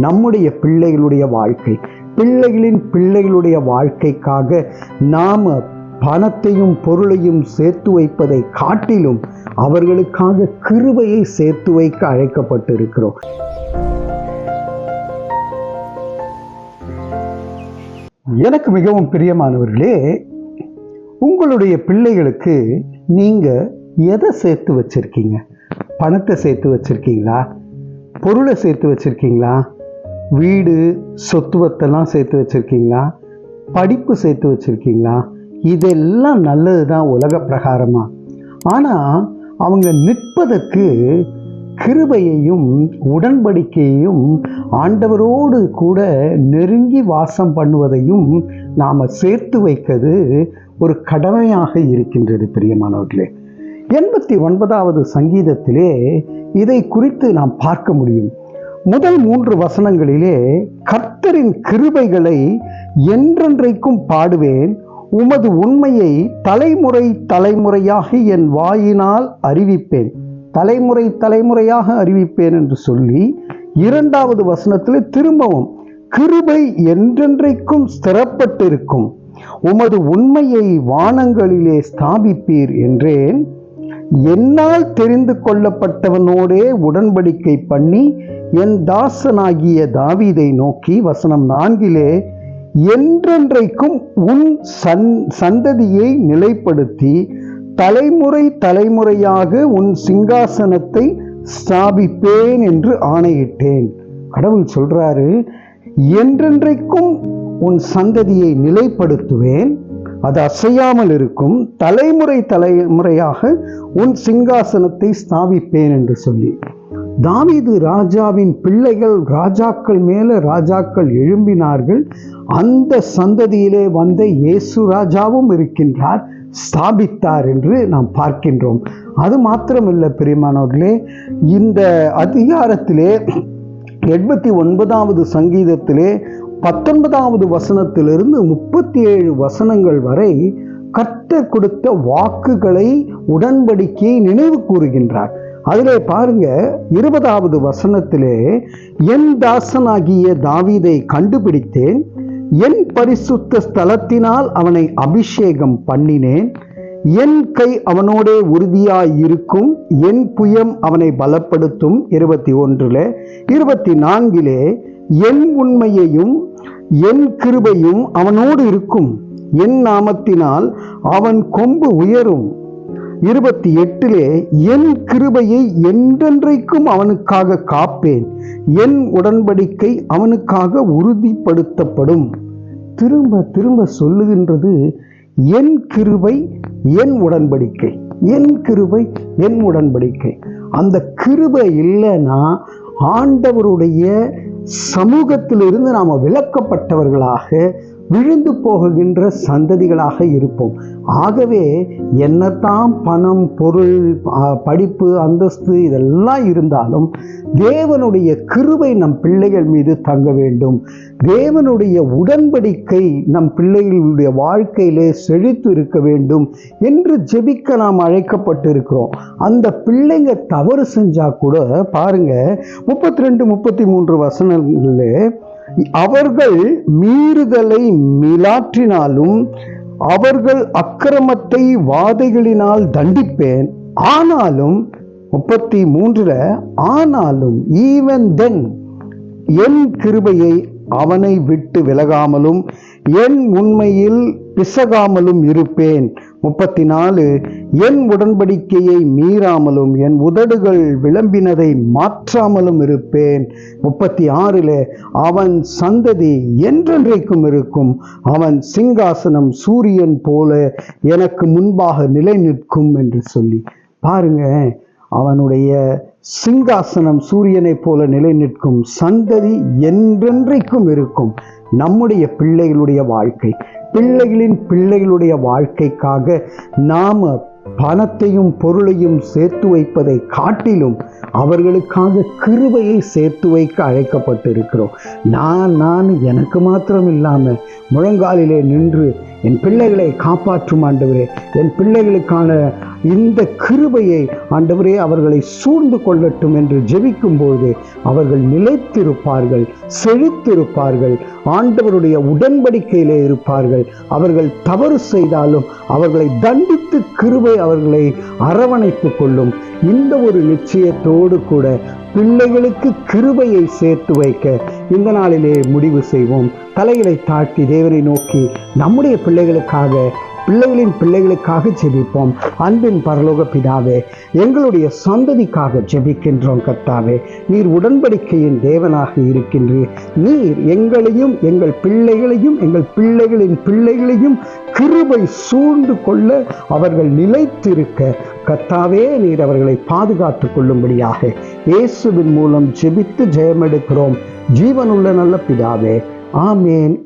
நம்முடைய பிள்ளைகளுடைய வாழ்க்கை பிள்ளைகளின் பிள்ளைகளுடைய வாழ்க்கைக்காக நாம பணத்தையும் பொருளையும் சேர்த்து வைப்பதை காட்டிலும் அவர்களுக்காக கிருபையை சேர்த்து வைக்க அழைக்கப்பட்டிருக்கிறோம். எனக்கு மிகவும் பிரியமானவர்களே உங்களுடைய பிள்ளைகளுக்கு நீங்க எதை சேர்த்து வச்சிருக்கீங்க? பணத்தை சேர்த்து வச்சிருக்கீங்களா? பொருளை சேர்த்து வச்சிருக்கீங்களா? வீடு சொத்துவத்தெல்லாம் சேர்த்து வச்சுருக்கீங்களா? படிப்பு சேர்த்து வச்சுருக்கீங்களா? இதெல்லாம் நல்லது தான் உலக பிரகாரமாக ஆனால் அவங்க நிற்பதற்கு கிருபையையும் உடன்படிக்கையையும் ஆண்டவரோடு கூட நெருங்கி வாசம் பண்ணுவதையும் நாம் சேர்த்து வைக்கிறது ஒரு கடமையாக இருக்கின்றது பிரியமானவர்களே. எண்பத்தி ஒன்பதாவது சங்கீதத்திலே இதை குறித்து நாம் பார்க்க முடியும். முதல் மூன்று வசனங்களிலே கர்த்தரின் கிருபைகளை என்றென்றைக்கும் பாடுவேன். உமது உண்மையை தலைமுறை தலைமுறையாக என் வாயினால் அறிவிப்பேன். தலைமுறை தலைமுறையாக அறிவிப்பேன் என்று சொல்லி இரண்டாவது வசனத்தில் திரும்பவும் கிருபை என்றென்றைக்கும் ஸ்திரப்பட்டிருக்கும். உமது உண்மையை வானங்களிலே ஸ்தாபிப்பீர் என்றேன். என்னால் தெரிந்து கொள்ளப்பட்டவனோடே உடன்படிக்கை பண்ணி என் தாசனாகிய தாவீதை நோக்கி வசனம் நான்கிலே என்றென்றைக்கும் உன் சன் சந்ததியை நிலைப்படுத்தி தலைமுறை தலைமுறையாக உன் சிங்காசனத்தை ஸ்தாபிப்பேன் என்று ஆணையிட்டேன். கடவுள் சொல்றாரு என்றென்றைக்கும் உன் சந்ததியை நிலைப்படுத்துவேன் அது அசையாமல் இருக்கும். தலைமுறை தலைமுறையாக உன் சிங்காசனத்தை ஸ்தாபிப்பேன் என்று சொல்லி. தாவீது ராஜாவின் பிள்ளைகள் ராஜாக்கள் மேல ராஜாக்கள் எழும்பினார்கள். அந்த சந்ததியிலே வந்த இயேசு ராஜாவும் இருக்கின்றார் ஸ்தாபித்தார் என்று நாம் பார்க்கின்றோம். அது மாத்திரமில்லை பிரியமானவர்களே இந்த அதிகாரத்திலே எண்பத்தி ஒன்பதாவது சங்கீதத்திலே பத்தொன்பதாவது வசனத்திலிருந்து முப்பத்தி ஏழு வசனங்கள் வரை கர்த்தர் கொடுத்த வாக்குகளை உடன்படிக்கையை நினைவு கூறுகின்றார். அதிலே பாருங்க இருபதாவது வசனத்திலே என் தாசனாகிய தாவீதை கண்டுபிடித்தேன். என் பரிசுத்த ஸ்தலத்தினால் அவனை அபிஷேகம் பண்ணினேன். என் கை அவனோடே உறுதியாய் இருக்கும் என் புயம் அவனை பலப்படுத்தும். இருபத்தி ஒன்றுல இருபத்தி நான்கிலே என் உண்மையையும் என் கிருபையும் அவனோடு இருக்கும். என் நாமத்தினால் அவன் கொம்பு உயரும். இருபத்தி எட்டிலே என் கிருபையை என்றென்றைக்கும் அவனுக்காக காப்பேன். என் உடன்படிக்கை அவனுக்காக உறுதிப்படுத்தப்படும். திரும்ப திரும்ப சொல்லுகின்றது என் கிருபை என் உடன்படிக்கை. என் கிருபை என் உடன்படிக்கை. அந்த கிருபை இல்லைன்னா ஆண்டவருடைய சமூகத்திலிருந்து நாம் விளக்கப்பட்டவர்களாக விழுந்து போகின்ற சந்ததிகளாக இருப்போம். ஆகவே என்னத்தான் பணம் பொருள் படிப்பு அந்தஸ்து இதெல்லாம் இருந்தாலும் தேவனுடைய கிருவை நம் பிள்ளைகள் மீது தங்க வேண்டும். தேவனுடைய உடன்படிக்கை நம் பிள்ளைகளுடைய வாழ்க்கையிலே செழித்து இருக்க வேண்டும் என்று ஜெபிக்க நாம் அழைக்கப்பட்டிருக்கிறோம். அந்த பிள்ளைங்க தவறு செஞ்சால் கூட பாருங்க முப்பத்தி ரெண்டு முப்பத்தி மூன்று வசனங்களில் அவர்கள் மீறுதலை மிலாற்றினாலும் அவர்கள் அக்கிரமத்தை வாதைகளினால் தண்டிப்பேன். ஆனாலும் முப்பத்தி மூன்றுல ஆனாலும் ஈவன் தென் என் கிருபையை அவனை விட்டு விலகாமலும் என் உண்மையில் பிசகாமலும் இருப்பேன். முப்பத்தி நாலு என் உடன்படிக்கையை மீறாமலும் என் உதடுகள் விளம்பினதை மாற்றாமலும் இருப்பேன். முப்பத்தி ஆறில் அவன் சந்ததி என்றென்றைக்கும் இருக்கும். அவன் சிங்காசனம் சூரியன் போல எனக்கு முன்பாக நிலை நிற்கும் என்று சொல்லி. பாருங்க அவனுடைய சிங்காசனம் சூரியனைப் போல நிலை நிற்கும் சந்ததி என்றென்றைக்கும் இருக்கும். நம்முடைய பிள்ளைகளுடைய வாழ்க்கை பிள்ளைகளின் பிள்ளைகளுடைய வாழ்க்கைக்காக நாம் பணத்தையும் பொருளையும் சேர்த்து வைப்பதை காட்டிலும் அவர்களுக்காக கிருபையை சேர்த்து வைக்க அழைக்கப்பட்டிருக்கிறோம். நான் நான் எனக்கு மாத்திரம் இல்லாமல் முழங்காலிலே நின்று என் பிள்ளைகளை காப்பாற்றும் ஆண்டவரே என் பிள்ளைகளுக்கான இந்த கிருபையை ஆண்டவரே அவர்களை சூழ்ந்து கொள்ளட்டும் என்று ஜெபிக்கும்போது அவர்கள் நிலைத்திருப்பார்கள் செழித்திருப்பார்கள் ஆண்டவருடைய உடன்படிக்கையிலே இருப்பார்கள். அவர்கள் தவறு செய்தாலும் அவர்களை தண்டித்து கிருபை அவர்களை அரவணைத்துக் கொள்ளும். இந்த ஒரு நிச்சயத்தோடு கூட பிள்ளைகளுக்கு கிருபையை சேர்த்து வைக்க இந்த நாளிலே முடிவு செய்வோம். தலைகளை தாழ்த்தி தேவனை நோக்கி நம்முடைய பிள்ளைகளுக்காக பிள்ளைகளின் பிள்ளைகளுக்காக ஜெபிப்போம். அன்பின் பரலோக பிதாவே எங்களுடைய சந்ததிக்காக ஜெபிக்கின்றோம் கர்த்தாவே. நீர் உடன்படிக்கையின் தேவனாக இருக்கின்றீர். நீர் எங்களையும் எங்கள் பிள்ளைகளையும் எங்கள் பிள்ளைகளின் பிள்ளைகளையும் கிருபை சூழ்ந்து கொள்ள அவர்கள் நிலைத்திருக்க கத்தாவே நீர் அவர்களை பாதுகாத்துக் கொள்ளும்படியாக இயேசுவின் மூலம் ஜெபித்து ஜெயமெடுக்கிறோம். ஜீவனுள்ள நல்ல பிதாவே ஆமேன்.